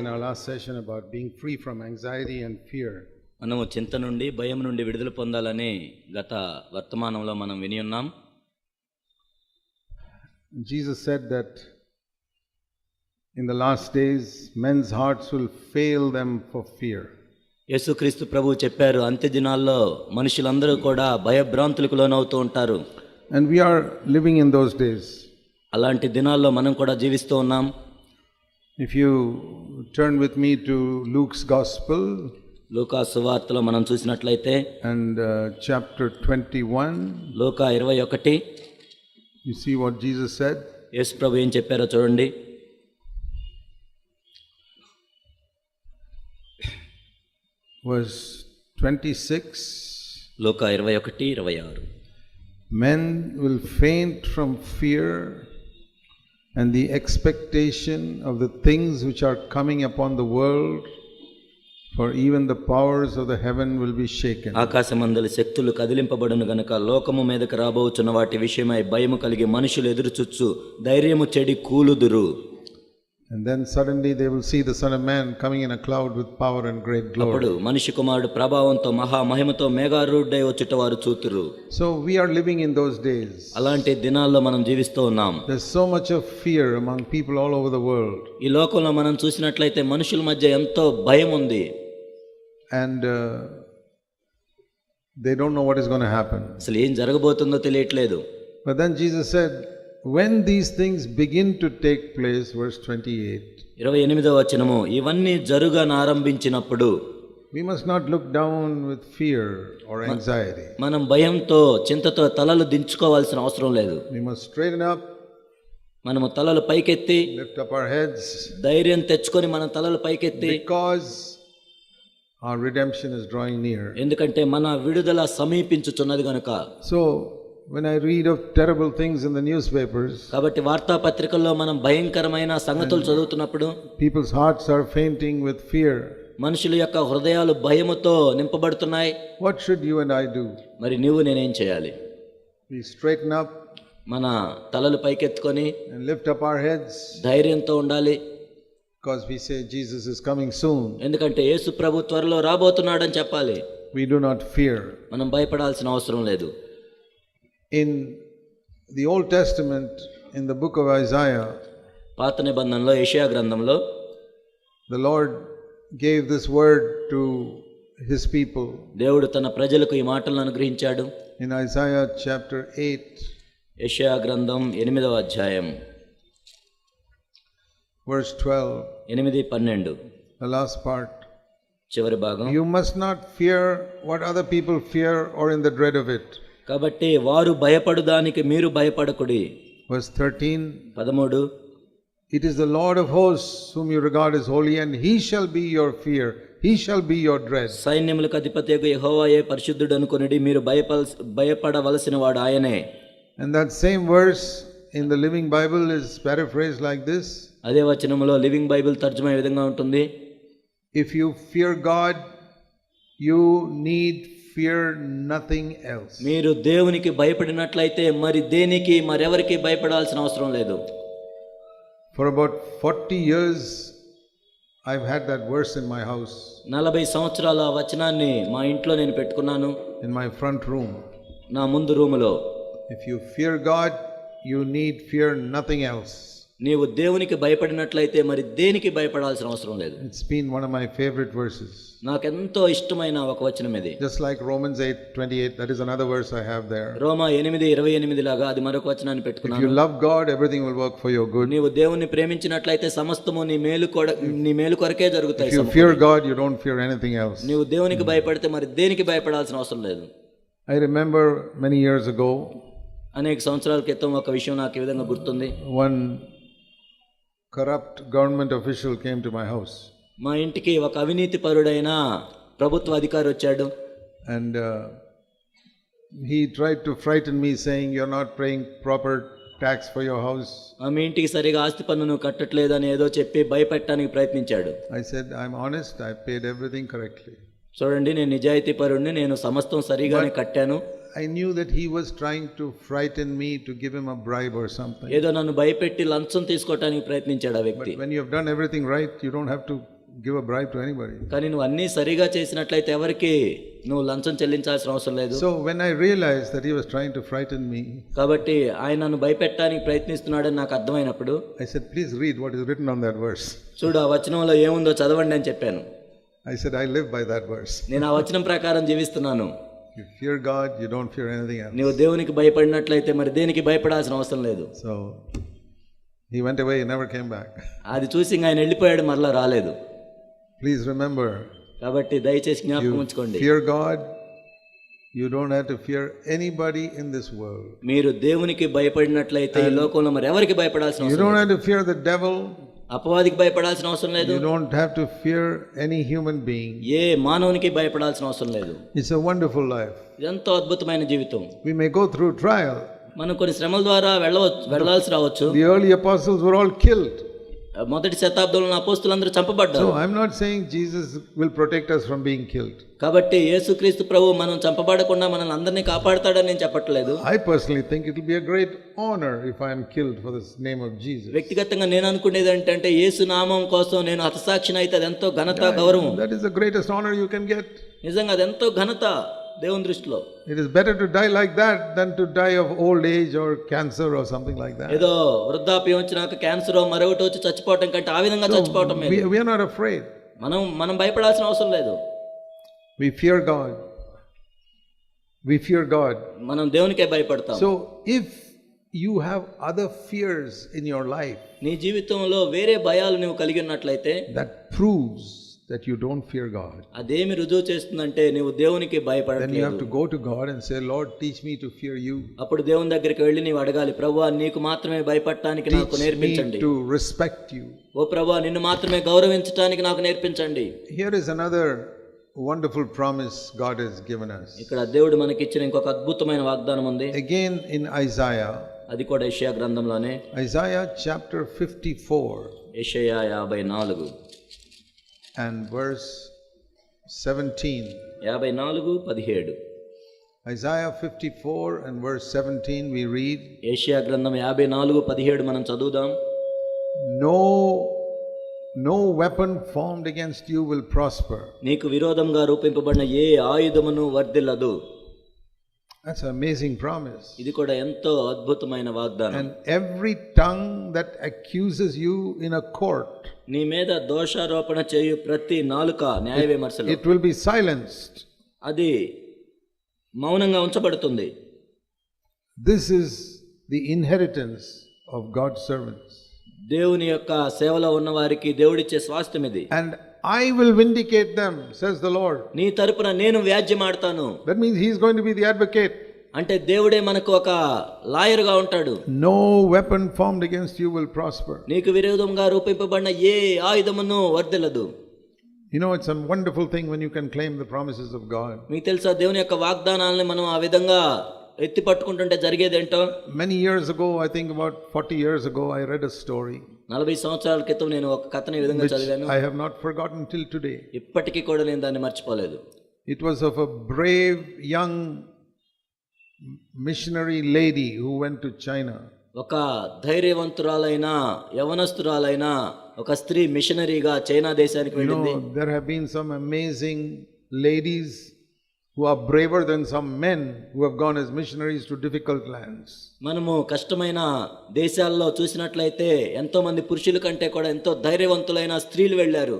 in our last session about being free from anxiety and fear. మనము చింత నుండి భయం నుండి విడుదల పొందాలని గత వర్తమానంలో మనం విని ఉన్నాం Jesus said that in the last days, men's hearts will fail them for fear. యేసుక్రీస్తు ప్రభు చెప్పారు అంత్య దినాల్లో మనుషులందరూ కూడా భయభ్రాంతులకు లోనవుతూ ఉంటారు And we are living in those days. అలాంటి దినాల్లో మనం కూడా జీవిస్తూ ఉన్నాం If you turn with me to Luke's Gospel లూకా సువార్తలో మనం చూసినట్లయితే and uh, chapter 21, లూకా ఇరవై ఒకటి you see what Jesus said. యేసు ప్రభు ఏం చెప్పారో చూడండి Verse 26 లూకా ఇరవై ఒకటి ఇరవై ఆరు Men will faint from fear and the expectation of the things which are coming upon the world, for even the powers of the heaven will be shaken. ఆకాశమందలి శక్తులు కదిలింపబడును గనుక లోకము మీదకి రాబోచున్న వాటి విషయమై భయము కలిగి మనుషులు ఎదురుచుచ్చు ధైర్యము చెడి కూలుదురు And then suddenly they will see the Son of Man coming in a cloud with power and great glory. అప్పుడు మనిషి కుమారుడు ప్రభావంతో మహా మహిమతో మేఘారూఢై వచ్చుట వారు చూతురు So we are living in those days. అలాంటి దినాల్లో మనం జీవిస్తూ ఉన్నాం There's so much of fear among people all over the world. ఈ లోకంలో మనం చూసినట్లయితే మనుషుల మధ్య ఎంతో భయం ఉంది And uh, they don't know what is going to happen. అసలు ఏం జరగబోతుందో తెలియట్లేదు But then Jesus said, when these things begin to take place, verse 28, ఇరవై ఎనిమిదవ వచనము ఇవన్నీ జరుగని ఆరంభించినప్పుడు we must not look down with fear or anxiety. మనం భయంతో చింతతో తలలు దించుకోవాల్సిన అవసరం లేదు We must straighten up, మనము తలలు పైకెత్తి lift up our heads, ధైర్యం తెచ్చుకొని మన తలలు పైకెత్తి because our redemption is drawing near. ఎందుకంటే మన విడుదల సమీపించుచున్నది గనుక So, when I read of terrible things in the newspapers, కాబట్టి వార్తాపత్రికల్లో మనం భయంకరమైన సంగతులు చదువుతున్నప్పుడు people's hearts are fainting with fear. మనుషుల యొక్క హృదయాలు భయముతో నింపబడుతున్నాయి What should you and I do? మరి నువ్వు నేనేం చేయాలి We straighten up మన తలలు పైకెత్తుకొని and lift up our heads ధైర్యంతో ఉండాలి because we say Jesus is coming soon. ఎందుకంటే యేసు ప్రభు త్వరలో రాబోతున్నాడని చెప్పాలి We do not fear. మనం భయపడాల్సిన అవసరం లేదు In the Old Testament, in the book of Isaiah, పాత నిబంధనలో ఏషియా గ్రంథంలో the Lord gave this word to his people. దేవుడు తన ప్రజలకు ఈ మాటలను అనుగ్రహించాడు In Isaiah chapter 8, ఏషియా గ్రంథం ఎనిమిదవ అధ్యాయం verse 12, ఎనిమిది పన్నెండు the last part. చివరి భాగం You must not fear what other people fear or in the dread of it. కాబట్టి వారు భయపడు దానికి మీరు భయపడకుడి Verse 13 పదమూడు It is the Lord of hosts whom you regard as holy, and he shall be your fear, he shall be your dread. సైన్యములకు అధిపతి యెహోవాయే పరిశుద్ధుడు అనుకొనిడి మీరు భయపల భయపడవలసిన వాడు ఆయనే And that same verse in the Living Bible is paraphrased like this అదే వచనంలో లివింగ్ బైబిల్ తర్జుమా ఈ విధంగా ఉంటుంది If you fear God, you need fear nothing else మీరు దేవునికి భయపడినట్లయితే మరి దేనికి మరెవరికి భయపడాల్సిన అవసరం లేదు. For about forty years I had that verse in my house నలభై సంవత్సరాల వచనాన్ని మా ఇంట్లో నేను పెట్టుకున్నాను. ఇన్ మై ఫ్రంట్ రూమ్ నా ముందు రూములో. If you fear God you need fear nothing else నీవు దేవునికి భయపడినట్లయితే మరి దేనికి భయపడాల్సిన అవసరం లేదు It's been one of my favorite verses. నాకెంతో ఇష్టమైన ఒక వచనం ఇది Just like Romans 8 28, that is another verse I have there. రోమా ఎనిమిది ఇరవై ఎనిమిది లాగా అది మరొక వచనాన్ని పెట్టుకున్నాను you love God, everything will work for your good. నీవు దేవుణ్ణి ప్రేమించినట్లయితే సమస్తము నీ మేలు నీ మేలు కొరకే జరుగుతాయి you fear God, you don't fear anything else. నీవు దేవునికి భయపడితే మరి దేనికి భయపడాల్సిన అవసరం లేదు I remember many years ago, అనేక సంవత్సరాల క్రితం ఒక విషయం నాకు ఈ విధంగా గుర్తుంది one corrupt government official came to my house మా ఇంటికి ఒక అవినీతి పరుడైన ప్రభుత్వ అధికారి వచ్చాడు. And he try to frighten me saying you're not paying proper tax for your house మీ ఇంటికి సరిగా ఆస్తి పన్నును కట్టట్లేదని ఏదో చెప్పి భయపెట్టడానికి ప్రయత్నించాడు. I said I'm honest I paid everything correctly చూడండి నేను నిజాయితీ పరుడిని నేను సమస్తం సరిగానే కట్టాను. I knew that he was trying to frighten me to give him a bribe or something. ఏదో నన్ను భయపెట్టి లంచం తీసుకోవటానికి ప్రయత్నించాడు ఆ వ్యక్తి But when you have done everything right, you don't have to give a bribe to anybody. కానీ నువ్వు అన్నీ సరిగా చేసినట్లయితే ఎవరికి నువ్వు లంచం చెల్లించాల్సిన అవసరం లేదు So when I realized that he was trying to frighten me, కాబట్టి ఆయన నన్ను భయపెట్టడానికి ప్రయత్నిస్తున్నాడని నాకు అర్థమైనప్పుడు I said, please read what is written on that verse. చూడు ఆ వచనంలో ఏముందో చదవండి అని చెప్పాను I said, I live by that verse. నేను ఆ వచనం ప్రకారం జీవిస్తున్నాను You fear God, you don't fear anything else. నువ్వు దేవునికి భయపడినట్లయితే మరి దేనికి భయపడాల్సిన అవసరం లేదు So he went away, he never came back. అది చూసి ఇంక ఆయన వెళ్ళిపోయాడు మరలా రాలేదు Please remember, కాబట్టి దయచేసి జ్ఞాపకం ఉంచుకోండి fear God, you don't have to fear anybody in this world. మీరు దేవునికి భయపడినట్లయితే ఈ లోకంలో మరి ఎవరికి భయపడాల్సిన You అవసరం don't have to fear the devil, అపవాదికి భయపడాల్సిన అవసరం లేదు. You don't have to fear any human being ఏ మానవునికి భయపడాల్సిన అవసరం లేదు. ఇట్స్ ఎ వండర్ఫుల్ లైఫ్ ఎంతో అద్భుతమైన జీవితం. We may go through trial మనం కొన్ని శ్రమల ద్వారా వెళ్ళవచ్చు వెళ్ళాల్సి రావచ్చు. The early apostles were all killed మొదటి శతాబ్దంలో అపోస్తులందరూ చంపబడ్డారు. I am not saying Jesus will protect us from being killed కాబట్టి యేసుక్రీస్తు ప్రభు మనం చంపబడకుండా మనల్ని అందరిని కాపాడతాడని నేను చెప్పట్లేదు. I personally think it will be a great honour if I am killed for this name of Jesus వ్యక్తిగతంగా నేను అనుకునేది ఏంటంటే యేసు నామం కోసం నేను హతసాక్షిని అయితే అది ఎంతో ఘనత గౌరవం. That is the greatest honour you can get నిజంగా అది ఎంతో ఘనత. దేవుని దృష్టిలో. It is better to die like that than to die of old age or cancer or something like that ఏదో వృద్ధాప్యం వచ్చినాక క్యాన్సర్ ఓ మరొకటి వచ్చి చచ్చిపోవడం కంటే ఆ విధంగా చచ్చిపోవడం మేలు. వి ఆర్ నాట్ అఫ్రేడ్ మనం మనం భయపడాల్సిన అవసరం లేదు. We fear God we fear God మనం దేవునికే భయపడతాం. So if you have other fears in your life నీ జీవితంలో వేరే భయాలు నువ్వు కలిగి ఉన్నట్లయితే that proves that you don't fear God. అదేమి రుజువు చేస్తుందంటే నువ్వు దేవునికి Then you have భయపడట్లేదు to go to God and say, Lord, teach me to fear you. అప్పుడు దేవుని దగ్గరికి వెళ్ళి నీవు అడగాలి ప్రభా నీకు మాత్రమే భయపడటానికి నాకు Teach me నేర్పించండి to respect you. ఓ ప్రభా నిన్ను మాత్రమే గౌరవించటానికి నాకు నేర్పించండి Here is another wonderful promise God has given us. ఇక్కడ దేవుడు మనకి ఇచ్చిన ఇంకొక అద్భుతమైన వాగ్దానం ఉంది Again in Isaiah, అది కూడా యెషయా గ్రంథంలోనే Isaiah chapter 54 యెషయా యాభై నాలుగు and verse 17. యాభై నాలుగు పదిహేడు Isaiah 54 and verse 17 we read, Asia గ్రంథం యాభై నాలుగు పదిహేడు మనం చదువుదాం No no weapon formed against you will prosper. నీకు విరోధంగా రూపింపబడిన ఏ ఆయుధమును వర్ధిల్లదు That's an amazing promise. ఇది కూడా ఎంతో అద్భుతమైన వాగ్దానం And every tongue that accuses you in a court, నీ మీద దోషారోపణ చేయు ప్రతి నాలుక న్యాయ విమర్శలు. ఇట్ విల్ బి సైలెన్స్డ్ అది మౌనంగా ఉంచబడుతుంది. This is the inheritance of God servants దేవుని యొక్క సేవలో ఉన్న వారికి దేవుడిచ్చే స్వాస్థ్యం ఇది. And I will vindicate them says the Lord నీ తరపున నేను వ్యాజ్యం ఆడతాను that means he is going to be the advocate అంటే దేవుడే మనకు ఒక లాయర్గా ఉంటాడు. No weapon formed against you will prosper నీకు విరోధంగా రూపింపబడిన ఏ ఆయుధమును వర్ధిల్లదు. You know it's a wonderful thing when you can claim the promises of God మీకు తెలుసా దేవుని యొక్క వాగ్దానాలను మనం ఆ విధంగా ఎత్తి పట్టుకుంటుంటే జరిగేది ఏంటో many years ago I think about 40 years ago I read a story నలభై సంవత్సరాల క్రితం నేను ఒక కథను ఈ విధంగా చదివాను. I have not forgotten till today ఇప్పటికీ కూడా నేను దాన్ని మర్చిపోలేదు. It was of a brave young missionary lady who went to China. ఒక ధైర్యవంతురాలైన యవనస్తురాలైన ఒక స్త్రీ మిషనరీగా చైనా దేశానికి You వెళ్ళింది know, there have been some amazing ladies who are braver than some men who have gone as missionaries to difficult lands. మనము కష్టమైన దేశాల్లో చూసినట్లయితే ఎంతో మంది పురుషుల కంటే కూడా ఎంతో ధైర్యవంతులైన స్త్రీలు వెళ్ళారు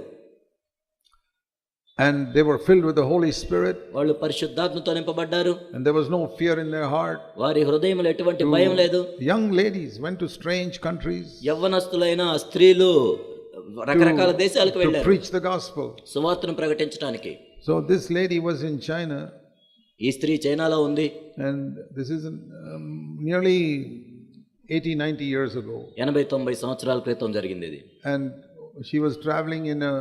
And they were filled with the Holy Spirit, వాళ్ళు పరిశుద్ధాత్మతో నింపబడ్డారు and there was no fear in their heart. వారి హృదయంలో ఎటువంటి భయం లేదు Young ladies went to strange countries యవ్వనస్తులైన స్త్రీలు రకరకాల దేశాలకు to వెళ్ళారు preach the gospel. సువార్తను ప్రకటించడానికి So this lady was in China, ఈ స్త్రీ చైనాలో ఉంది and this is um, nearly 80, 90 years ago. ఎనభై తొంభై సంవత్సరాల క్రితం జరిగింది ఇది And she was traveling in a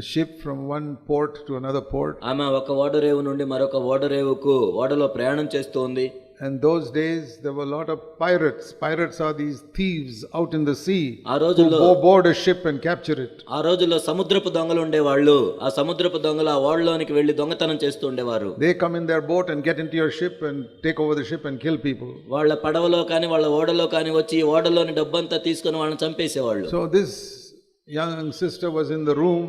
ship from one port to another port. ఆమె ఒక ఓడరేవు నుండి మరొక ఓడరేవుకు ఓడలో ప్రయాణం చేస్తూ ఉంది And those days there were a lot of pirates. Pirates are these thieves out in the sea ఆ who రోజుల్లో go board a ship and capture it. ఆ రోజుల్లో సముద్రపు దొంగలు ఉండేవాళ్ళు ఆ సముద్రపు దొంగలు ఆ ఓడలోనికి వెళ్ళి దొంగతనం చేస్తూ ఉండేవారు They come in their boat and get into your ship and take over the ship and kill people. వాళ్ళ పడవలో కానీ వాళ్ళ ఓడలో కానీ వచ్చి ఈ ఓడలోని డబ్బంతా తీసుకొని వాళ్ళని చంపేసేవాళ్ళు So this young sister was in the room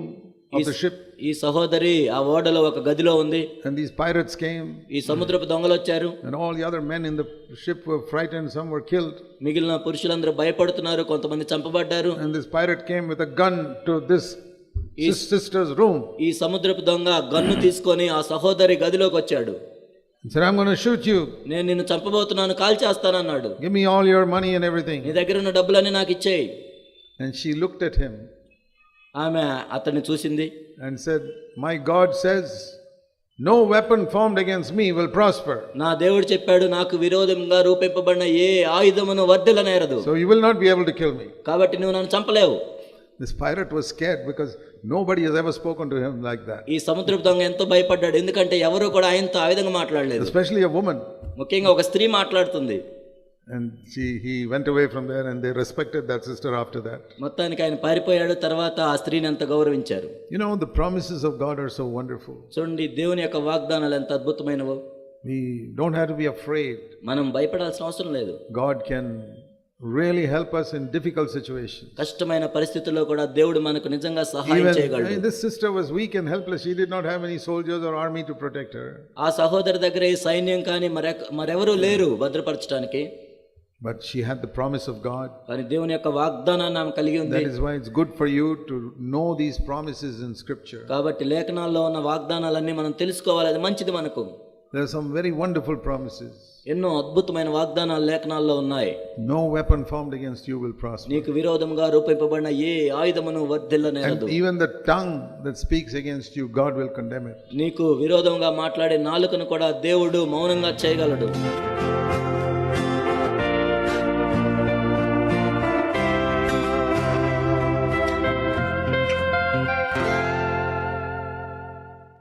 of the ship ఈ సహోదరి ఆ ఓడలో ఒక గదిలో ఉంది and these pirates came ఈ సముద్రపు దొంగలు వచ్చారు and all the other men in the ship were frightened. Some were killed. మిగిలిన పురుషులందరూ భయపడుతున్నారు కొంతమంది చంపబడ్డారు And this pirate came with a gun to this sis- sister's room ఈ సముద్రపు దొంగ గన్ను తీసుకొని ఆ సహోదరి గదిలోకి వచ్చాడు and said, I'm going to shoot you. నేను నిన్ను చంపబోతున్నాను కాల్చేస్తానన్నాడు Give me all your money and everything. నీ దగ్గర ఉన్న డబ్బులన్నీ నాకు ఇచ్చేయి And she looked at him ఆమె అతన్ని చూసింది and said, My God says, No weapon formed against me will prosper. నా దేవుడు చెప్పాడు నాకు విరోధంగా రూపింపబడిన ఏ ఆయుధమును వర్ధిల్లనేరదు So you will not be able to kill me. కాబట్టి నువ్వు నన్ను చంపలేవు This pirate was scared because nobody has ever spoken to him like that, ఈ సముద్రపు దొంగ ఎంతో భయపడ్డాడు ఎందుకంటే ఎవరు కూడా ఆయనతో ఆ విధంగా మాట్లాడలేదు especially a woman. ముఖ్యంగా ఒక స్త్రీ మాట్లాడుతుంది And she, he went away from there and they respected that sister after that. మొత్తానికి ఆయన పారిపోయాడు తర్వాత ఆ స్త్రీని ఎంత గౌరవించారు You know, the promises of God are so wonderful. చూడండి దేవుని యొక్క వాగ్దానాలు ఎంత అద్భుతమైనవో We don't have to be afraid. మనం భయపడాల్సిన అవసరం లేదు God can really help us in difficult situations. కష్టమైన పరిస్థితుల్లో కూడా దేవుడు మనకు నిజంగా సహాయం Even చేయగలడు this sister was weak and helpless. She did not have any soldiers or army to protect her. ఆ సహోదరి దగ్గర ఏ సైన్యం కానీ మరె మరెవరూ లేరు భద్రపరచడానికి But she had the promise of God. కానీ దేవుని యొక్క వాగ్దానాన్ని ఆమె కలిగి ఉంది That is why it's good for you to know these promises in Scripture. కాబట్టి లేఖనాల్లో ఉన్న వాగ్దానాలన్నీ మనం తెలుసుకోవాలి అది మంచిది మనకు There are some very wonderful promises. ఎన్నో అద్భుతమైన వాగ్దానాలు లేఖనాల్లో ఉన్నాయి No weapon formed against you will prosper. నీకు విరోధంగా రూపింపబడిన ఏ ఆయుధమును వర్ధిల్లనేరదు And even the tongue that speaks against you, God will condemn it. నీకు విరోధంగా మాట్లాడే నాలుకను కూడా దేవుడు మౌనంగా చేయగలడు